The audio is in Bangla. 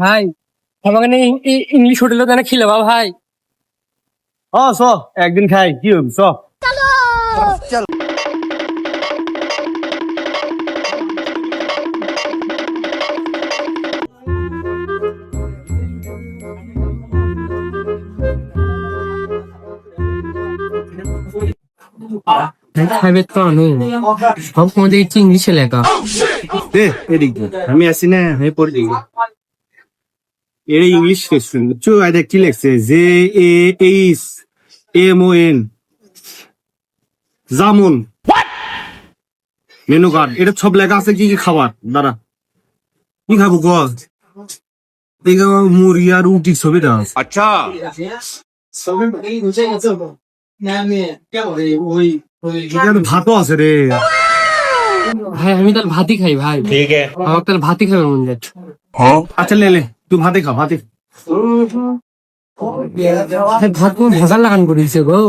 ভাই আমাকে ইংলিশ হোটেলে খেলে বা ভাই? ও চ। একদিন খাই কি হবে চ। খাইবে তো নেই সব মধ্যে ইংলিশে লেখা। আমি আছি না আমি পড়ে দিই এটা ইংলিশ লেখছেন বুঝছ? এটা কি লেখছে? J A H M O N jamun. Menu card এটা সব লেখা আছে কি কি খাবার? দাদা কি খাব গজ দেখো মুড়ি আর রুটি আচ্ছা। সবই দাও আচ্ছা ভাতও আছে রে। ভাই আমি তাহলে ভাতই খাই ভাই। ঠিক আছে। আমার তাহলে ভাতই খাবে মন যাচ্ছে। হ্যাঁ। আচ্ছা লে তুই ভাতে খা ভাতে ভাত ভেজাল লাগান করেছে গো